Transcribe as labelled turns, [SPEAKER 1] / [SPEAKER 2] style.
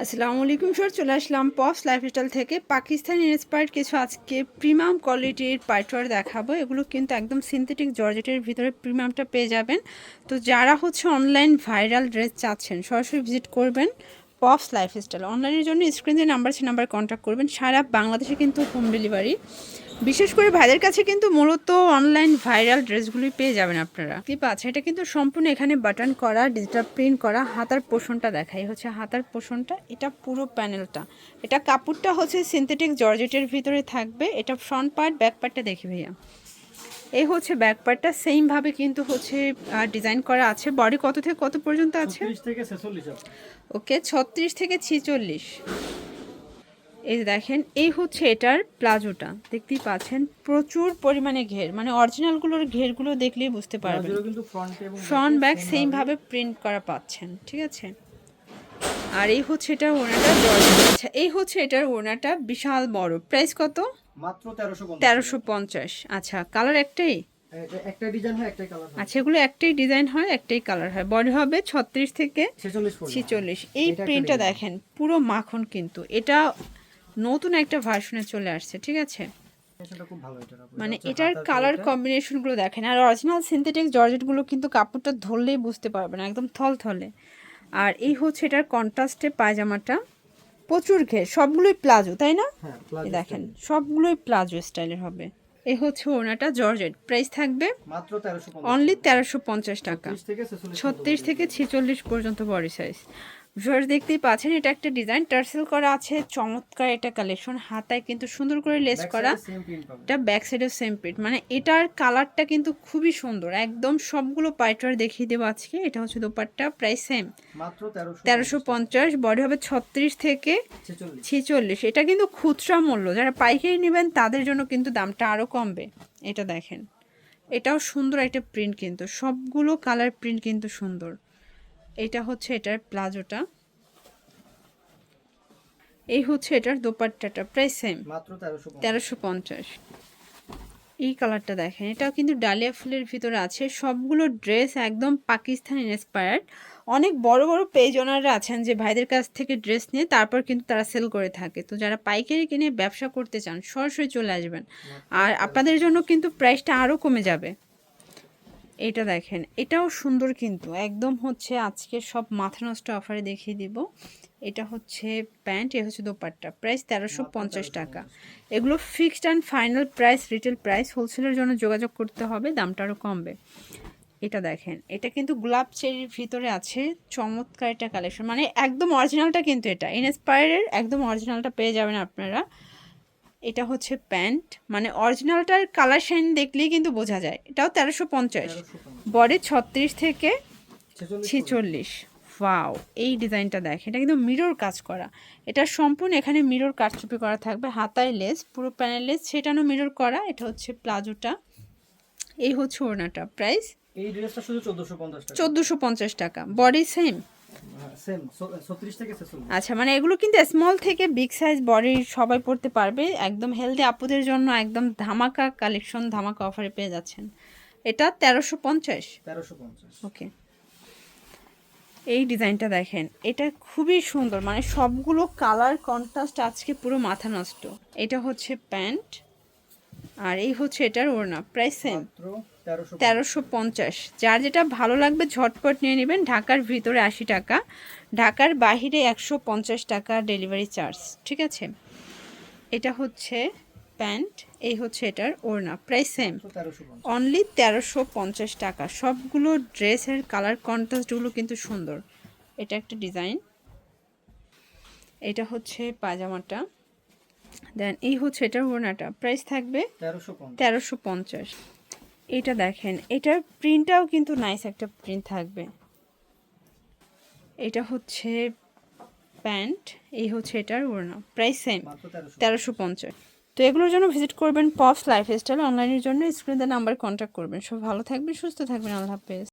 [SPEAKER 1] আসসালামু আলাইকুম, স্যার। চলে আসলাম পপস লাইফস্টাইল থেকে। পাকিস্তানি ইন্সপায়ার্ড কিছু আজকে প্রিমিয়াম কোয়ালিটির পাইটওয়ার দেখাবো। এগুলো কিন্তু একদম সিনথেটিক জর্জেটের ভিতরে প্রিমিয়ামটা পেয়ে যাবেন। তো যারা হচ্ছে অনলাইন ভাইরাল ড্রেস চাচ্ছেন, সরাসরি ভিজিট করবেন পপস লাইফস্টাইল। অনলাইনের জন্য স্ক্রিনে নাম্বার সে নাম্বার কন্ট্যাক্ট করবেন। সারা বাংলাদেশে কিন্তু হোম ডেলিভারি বিশেষ করে ভাইদের কাছে কিন্তু মূলত অনলাইন ভাইরাল ড্রেসগুলি পেয়ে যাবেন আপনারা। কি পাচ্ছে এটা কিন্তু সম্পূর্ণ এখানে বাটন করা ডিজিটাল প্রিন্ট করা হাতার পোষণটা দেখাই হচ্ছে হাতার পোষণটা এটা পুরো প্যানেলটা এটা কাপড়টা হচ্ছে সিনথেটিক জর্জেটের ভিতরে থাকবে এটা ফ্রন্ট পার্ট ব্যাক পার্টটা দেখি ভাইয়া। এই হচ্ছে ব্যাক পার্টটা সেমভাবে কিন্তু হচ্ছে ডিজাইন করা আছে। বডি কত থেকে কত পর্যন্ত আছে? ওকে ছত্রিশ থেকে ছিচল্লিশ। এই যে দেখেন এই হচ্ছে এটার প্লাজোটা। দেখতেই পাচ্ছেন প্রচুর পরিমাণে ঘের। মানে অরিজিনালগুলোর ঘেরগুলো দেখলেই বুঝতে পারবেন।
[SPEAKER 2] কিন্তু ফ্রন্টে
[SPEAKER 1] ব্যাক সেমভাবে প্রিন্ট করা পাচ্ছেন ঠিক আছে? আর এই হচ্ছে এটার ওনাটা আচ্ছা এই হচ্ছে এটার ওনাটা বিশাল বড়। প্রাইস কত?
[SPEAKER 2] মাত্র তেরোশো
[SPEAKER 1] পঞ্চাশ। আচ্ছা কালার একটাই?
[SPEAKER 2] হয় হয়।
[SPEAKER 1] আচ্ছা এগুলো একটাই ডিজাইন হয় একটাই কালার হয়। বডি হবে ছত্রিশ থেকে
[SPEAKER 2] ছিচল্লিশ
[SPEAKER 1] এই প্রিন্টটা দেখেন পুরো মাখন কিন্তু। এটা নতুন একটা ভার্সনে চলে আসছে ঠিক আছে? মানে এটার কালার কম্বিনেশনগুলো দেখেন। আর অরিজিনাল সিনথেটিক জর্জেটগুলো কিন্তু কাপড়টা ধরলেই বুঝতে পারবেন একদম থল থলে আর এই হচ্ছে এটার কন্ট্রাস্টে পায়জামাটা। প্রচুর ঘের সবগুলোই প্লাজো তাই না?
[SPEAKER 2] হ্যাঁ
[SPEAKER 1] দেখেন সবগুলোই প্লাজো স্টাইলের হবে। এই হচ্ছে ওনাটা জর্জেট। প্রাইস থাকবে অনলি তেরোশো পঞ্চাশ টাকা। ছত্রিশ থেকে ছেচল্লিশ পর্যন্ত। বডি সাইজ ভিউয়ার্স দেখতেই পাচ্ছেন এটা একটা ডিজাইন টার্সেল করা আছে চমৎকার এটা কালেকশন হাতায় কিন্তু সুন্দর করে লেস করা। এটা ব্যাক সাইডে সেম প্রিন্ট মানে এটার কালারটা কিন্তু খুবই সুন্দর। একদম সবগুলো পাইটার দেখিয়ে দেবো আজকে। এটা হচ্ছে দোপাট্টা প্রাইস সেম
[SPEAKER 2] মাত্র তেরোশো
[SPEAKER 1] পঞ্চাশ। বডি হবে ছত্রিশ থেকে
[SPEAKER 2] ছেচল্লিশ।
[SPEAKER 1] ছেচল্লিশ। এটা কিন্তু খুচরা মূল্য। যারা পাইকারি নেবেন তাদের জন্য কিন্তু দামটা আরও কমবে। এটা দেখেন। এটাও সুন্দর একটা প্রিন্ট কিন্তু। সবগুলো কালার প্রিন্ট কিন্তু সুন্দর। এটা হচ্ছে এটার প্লাজোটা। এই হচ্ছে এটার দোপাট্টাটা প্রায় সেম
[SPEAKER 2] মাত্র তেরোশো
[SPEAKER 1] পঞ্চাশ। এই কালারটা দেখেন এটাও কিন্তু ডালিয়া ফুলের ভিতরে আছে। সবগুলো ড্রেস একদম পাকিস্তান ইন্সপায়ার্ড অনেক বড় বড় পেজ ওনারা আছেন যে ভাইদের কাছ থেকে ড্রেস নিয়ে তারপর কিন্তু তারা সেল করে থাকে। তো যারা পাইকারি কিনে ব্যবসা করতে চান সরাসরি চলে আসবেন। আর আপনাদের জন্য কিন্তু প্রাইসটা আরও কমে যাবে। এটা দেখেন এটাও সুন্দর কিন্তু। একদম হচ্ছে আজকে সব মাথা নষ্ট অফারে দেখিয়ে দিব। এটা হচ্ছে প্যান্ট এ হচ্ছে দোপাট্টা। প্রাইস তেরোশো পঞ্চাশ টাকা। এগুলো fixed and final price retail price হোলসেলের জন্য যোগাযোগ করতে হবে দামটা আরও কমবে। এটা দেখেন এটা কিন্তু গোলাপ চেরির ভিতরে আছে চমৎকার একটা কালেকশন মানে একদম অরিজিনালটা কিন্তু এটা। ইনস্পায়ারের একদম অরিজিনালটা পেয়ে যাবেন আপনারা। এটা হচ্ছে প্যান্ট। মানে অরিজিনালটার কালার শাইন দেখলেই কিন্তু বোঝা যায়। এটাও তেরোশো পঞ্চাশ। বডি ছত্রিশ থেকে
[SPEAKER 2] ছেচল্লিশ
[SPEAKER 1] ওয়াও এই ডিজাইনটা দেখ এটা কিন্তু মিরর কাজ করা। এটা সম্পূর্ণ এখানে মিরর কারচুপি করা থাকবে হাতায় লেস পুরো প্যানেল লেস সেটানো মিরর করা। এটা হচ্ছে প্লাজোটা। এই হচ্ছে ওড়নাটা। প্রাইস?
[SPEAKER 2] এই ড্রেসটা শুধু চোদ্দশো পঞ্চাশ টাকা।
[SPEAKER 1] চোদ্দোশো পঞ্চাশ টাকা। Body same?
[SPEAKER 2] ছেচল্লিশ।
[SPEAKER 1] আচ্ছা মানে এগুলো কিন্তু স্মল থেকে বিগ সাইজ বডি সবাই পড়তে পারবে। একদম হেলদি আপুদের জন্য একদম ধামাকা কালেকশন ধামাকা অফারে পেয়ে যাচ্ছেন। এটা তেরোশো পঞ্চাশ।
[SPEAKER 2] তেরোশো পঞ্চাশ।
[SPEAKER 1] ওকে এই ডিজাইনটা দেখেন এটা খুবই সুন্দর। মানে সবগুলো কালার কন্ট্রাস্ট আজকে পুরো মাথা নষ্ট। এটা হচ্ছে প্যান্ট। আর এই হচ্ছে এটার ওড়না প্রাইস সেম
[SPEAKER 2] তেরোশো
[SPEAKER 1] পঞ্চাশ। যার যেটা ভালো লাগবে ঝটপট নিয়ে নেবেন ঢাকার ভিতরে আশি টাকা ঢাকার বাহিরে একশো পঞ্চাশ টাকা ডেলিভারি চার্জ ঠিক আছে? এটা হচ্ছে প্যান্ট এই হচ্ছে এটার ওড়না প্রাইস সেম অনলি তেরোশো পঞ্চাশ। টাকা। সবগুলো ড্রেসের কালার কন্ট্রাস্টগুলো কিন্তু সুন্দর। এটা একটা ডিজাইন। এটা হচ্ছে পাজামাটা দেন এই হচ্ছে এটার ওড়নাটা। প্রাইস থাকবে
[SPEAKER 2] তেরোশো পঞ্চাশ।
[SPEAKER 1] এটা দেখেন এটার প্রিন্টটাও কিন্তু নাইস একটা প্রিন্ট থাকবে। এটা হচ্ছে প্যান্ট এই হচ্ছে এটার ওড়না। প্রাইস সেম তেরোশো পঞ্চাশ। তো এগুলোর জন্য ভিজিট করবেন পপস লাইফস্টাইল অনলাইনের জন্য স্ক্রিনে নাম্বার কন্ট্যাক্ট করবেন। সব ভালো থাকবেন সুস্থ থাকবেন আল্লাহ হাফেজ।